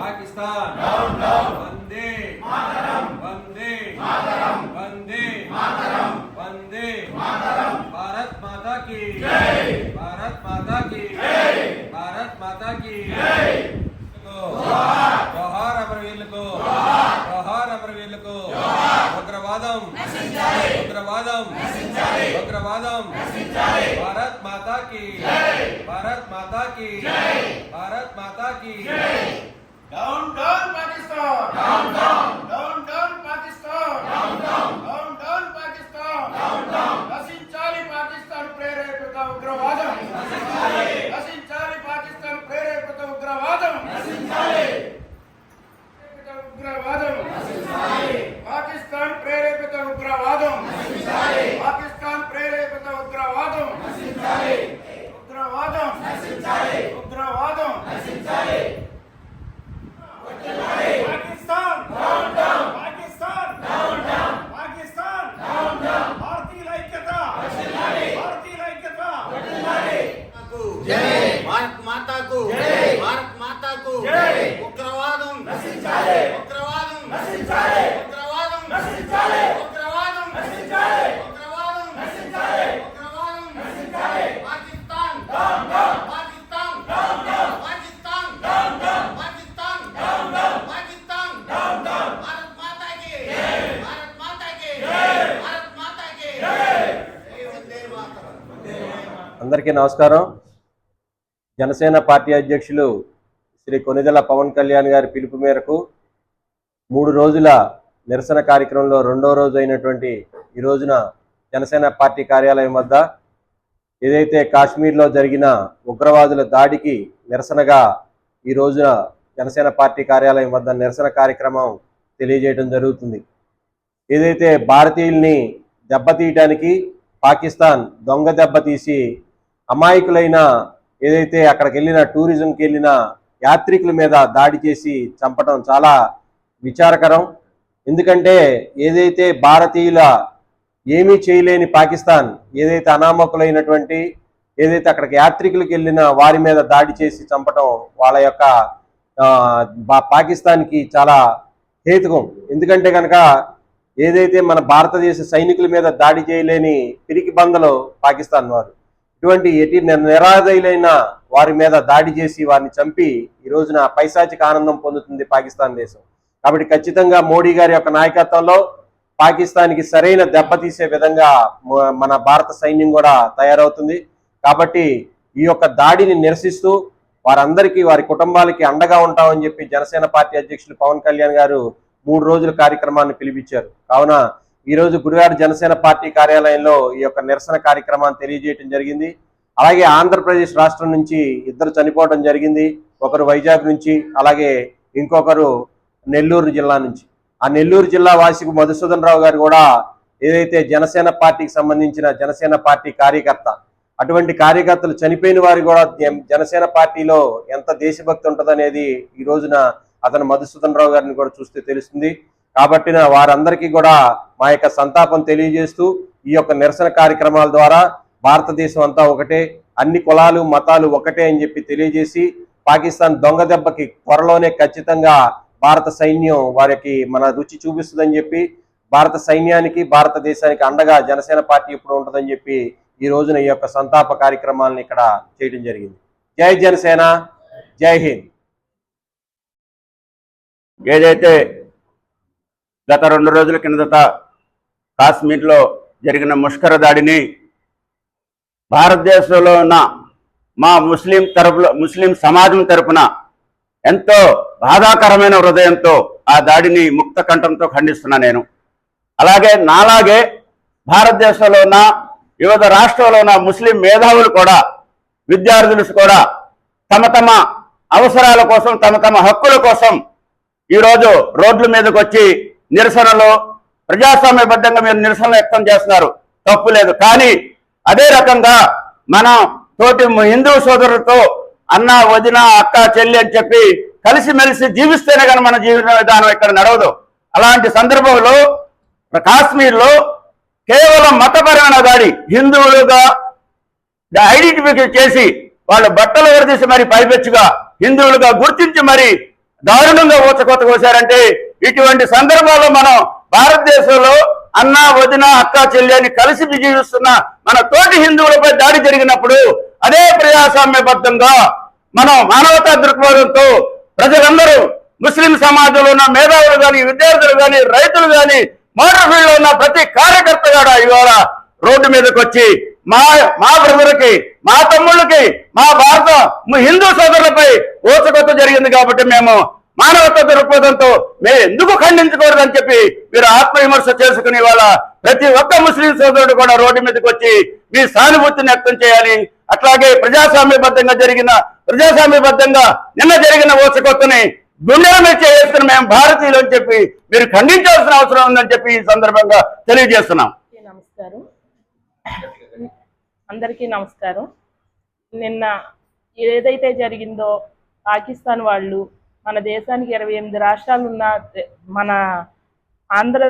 పాకిస్తాన్. వందే. వందే. వందే. వందే. భారత్ మాతా కి భారత్ మాతా కి భారత్ మాతా కి జోహార్. అమర వీళ్ళకు జోహార్. అమర వీళ్ళకు ఉగ్రవాదం. ఉగ్రవాదం. ఉగ్రవాదం. భారత్ మాతా కి భారత్ మాతా కి భారత్ మాతా కి Down, down, Pakistan! Down, down! Down, down, Pakistan! Down, down! Down, down, Pakistan! Down, down! నశించాలి పాకిస్తాన్ ప్రేరేపిత ఉగ్రవాదం నశించాలి నశించాలి పాకిస్తాన్ ప్రేరేపిత ఉగ్రవాదం నశించాలి ఉగ్రవాదం నశించాలి పాకిస్తాన్ ప్రేరేపిత ఉగ్రవాదం నశించాలి పాకిస్తాన్ ప్రేరేపిత ఉగ్రవాదం నశించాలి అందరికీ నమస్కారం. జనసేన పార్టీ అధ్యక్షులు శ్రీ కొనిదెల పవన్ కళ్యాణ్ గారి పిలుపు మేరకు మూడు రోజుల నిరసన కార్యక్రమంలో రెండో రోజు అయినటువంటి ఈ రోజున జనసేన పార్టీ కార్యాలయం వద్ద ఏదైతే కాశ్మీర్లో జరిగిన ఉగ్రవాదుల దాడికి నిరసనగా ఈ రోజున జనసేన పార్టీ కార్యాలయం వద్ద నిరసన కార్యక్రమం తెలియజేయడం జరుగుతుంది. ఏదైతే భారతీయుల్ని దెబ్బతీయటానికి పాకిస్తాన్ దొంగ దెబ్బ తీసి అమాయకులైన ఏదైతే అక్కడికి వెళ్ళిన టూరిజంకి వెళ్ళిన యాత్రికుల మీద దాడి చేసి చంపడం చాలా విచారకరం. ఎందుకంటే ఏదైతే భారతీయుల ఏమీ చేయలేని పాకిస్తాన్ ఏదైతే అనామకులైనటువంటి ఏదైతే అక్కడికి యాత్రికులకు వెళ్ళిన వారి మీద దాడి చేసి చంపటం వాళ్ళ యొక్క పాకిస్తాన్కి చాలా హేతుకం. ఎందుకంటే కనుక ఏదైతే మన భారతదేశ సైనికుల మీద దాడి చేయలేని పిరికి బందలు పాకిస్తాన్ వారు. ఇటువంటి ఎటి నిరాదయులైన వారి మీద దాడి చేసి వారిని చంపి ఈ రోజున పైశాచిక ఆనందం పొందుతుంది పాకిస్తాన్ దేశం. కాబట్టి ఖచ్చితంగా మోడీ గారి యొక్క నాయకత్వంలో పాకిస్తాన్కి సరైన దెబ్బతీసే విధంగా మన భారత సైన్యం కూడా తయారవుతుంది. కాబట్టి ఈ యొక్క దాడిని నిరసిస్తూ వారందరికీ వారి కుటుంబాలకి అండగా ఉంటామని చెప్పి జనసేన పార్టీ అధ్యక్షులు పవన్ కళ్యాణ్ గారు మూడు రోజుల కార్యక్రమాన్ని పిలిపించారు. కావున ఈ రోజు గురువారు జనసేన పార్టీ కార్యాలయంలో ఈ యొక్క నిరసన కార్యక్రమాన్ని తెలియజేయడం జరిగింది. అలాగే ఆంధ్రప్రదేశ్ రాష్ట్రం నుంచి ఇద్దరు చనిపోవడం జరిగింది. ఒకరు వైజాగ్ నుంచి అలాగే ఇంకొకరు నెల్లూరు జిల్లా నుంచి. ఆ నెల్లూరు జిల్లా వాసికి మధుసూదన్ రావు గారు కూడా ఏదైతే జనసేన పార్టీకి సంబంధించిన జనసేన పార్టీ కార్యకర్త అటువంటి కార్యకర్తలు చనిపోయిన వారు కూడా జనసేన పార్టీలో ఎంత దేశభక్తి ఉంటుందనేది ఈ రోజున అతను మధుసూదన్ రావు గారిని కూడా చూస్తే తెలుస్తుంది. కాబట్టి వారందరికీ కూడా మా యొక్క సంతాపం తెలియజేస్తూ ఈ యొక్క నిరసన కార్యక్రమాల ద్వారా భారతదేశం అంతా ఒకటే అన్ని కులాలు మతాలు ఒకటే అని చెప్పి తెలియజేసి పాకిస్తాన్ దొంగ దెబ్బకి త్వరలోనే ఖచ్చితంగా భారత సైన్యం వారికి మన రుచి చూపిస్తుందని చెప్పి భారత సైన్యానికి భారతదేశానికి అండగా జనసేన పార్టీ ఇప్పుడు ఉంటుందని చెప్పి ఈ రోజున ఈ యొక్క సంతాప కార్యక్రమాలను ఇక్కడ చేయడం జరిగింది. జై జనసేన జై హింద్. ఏదైతే గత రెండు రోజుల కిందట కాశ్మీర్లో జరిగిన ముష్కర దాడిని భారతదేశంలో ఉన్న మా ముస్లిం తరపులో ముస్లిం సమాజం తరపున ఎంతో బాధాకరమైన హృదయంతో ఆ దాడిని ముక్త కంఠంతో ఖండిస్తున్నా నేను. అలాగే నాలాగే భారతదేశంలో ఉన్న వివిధ రాష్ట్రాల్లో ఉన్న ముస్లిం మేధావులు కూడా విద్యార్థులు కూడా తమ తమ అవసరాల కోసం తమ తమ హక్కుల కోసం ఈరోజు రోడ్ల మీదకి వచ్చి నిరసనలు ప్రజాస్వామ్యబద్ధంగా మీరు నిరసనలు వ్యక్తం చేస్తున్నారు. తప్పు లేదు. కానీ అదే రకంగా మనం తోటి హిందూ సోదరులతో అన్న వదిన అక్క చెల్లి అని చెప్పి కలిసిమెలిసి జీవిస్తేనే కానీ మన జీవన విధానం ఇక్కడ నడవదు. అలాంటి సందర్భంలో కాశ్మీర్లో కేవలం మతపరమైన దాడి హిందువులుగా ఐడెంటిఫికేట్ చేసి వాళ్ళు బట్టలు విడదీసి మరి పైపెచ్చుగా హిందువులుగా గుర్తించి మరి దారుణంగా ఊచకొత్త కోసారంటే ఇటువంటి సందర్భాల్లో మనం భారతదేశంలో అన్న వదిన అక్క చెల్లి అని కలిసి విజయిస్తున్న మన తోటి హిందువులపై దాడి జరిగినప్పుడు అదే ప్రజాస్వామ్యబద్ధంగా మనం మానవతా దృక్పథంతో ప్రజలందరూ ముస్లిం సమాజంలో ఉన్న మేధావులు కానీ విద్యార్థులు కానీ రైతులు కానీ మోటార్ ఫీల్డ్ ఉన్న ప్రతి కార్యకర్త కూడా ఇవాళ రోడ్డు మీదకి వచ్చి మా మా బ్రదర్కి మా తమ్ముళ్ళకి మా భారత హిందూ సోదరులపై ఓచకొత్త జరిగింది కాబట్టి మేము మానవత దృక్పథంతో మేము ఎందుకు ఖండించకూడదని చెప్పి మీరు ఆత్మవిమర్శ చేసుకుని వాళ్ళ ప్రతి ఒక్క ముస్లిం సోదరుడు కూడా రోడ్డు మీదకి వచ్చి మీ సానుభూతిని వ్యక్తం చేయాలి. అట్లాగే ప్రజాస్వామ్యబద్ధంగా జరిగిన ప్రజాస్వామ్యబద్ధంగా నిన్న జరిగిన ఓసకొత్తని గుండెల మీద మేము భారతీయులు అని చెప్పి మీరు ఖండించాల్సిన అవసరం ఉందని చెప్పి ఈ సందర్భంగా తెలియజేస్తున్నాం. నమస్కారం. అందరికీ నమస్కారం. నిన్న ఏదైతే జరిగిందో పాకిస్తాన్ వాళ్ళు మన దేశానికి ఇరవై ఎనిమిది రాష్ట్రాలు ఉన్న మన ఆంధ్ర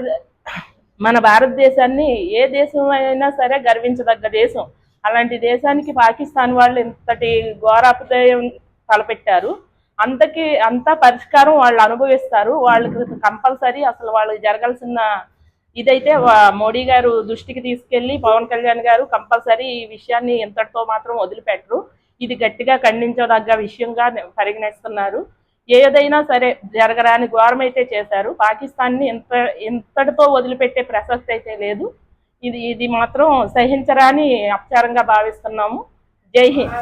మన భారతదేశాన్ని ఏ దేశం అయినా సరే గర్వించదగ్గ దేశం. అలాంటి దేశానికి పాకిస్తాన్ వాళ్ళు ఇంతటి ఘోరాపదయం తలపెట్టారు. అంతకి అంతా పరిష్కారం వాళ్ళు అనుభవిస్తారు. వాళ్ళకి కంపల్సరీ అసలు వాళ్ళకి జరగాల్సిన ఇదైతే మోడీ గారు దృష్టికి తీసుకెళ్ళి పవన్ కళ్యాణ్ గారు కంపల్సరీ ఈ విషయాన్ని ఇంతటితో మాత్రం వదిలిపెట్టరు. ఇది గట్టిగా ఖండించదగ్గ విషయంగా పరిగణిస్తున్నారు. ఏదైనా సరే జరగరాని ఘోరం అయితే చేశారు. పాకిస్తాన్ని ఇంత ఇంతటితో వదిలిపెట్టే ప్రసక్తి అయితే లేదు. ఇది ఇది మాత్రం సహించరాని అపచారంగా భావిస్తున్నాము. జై హింద్.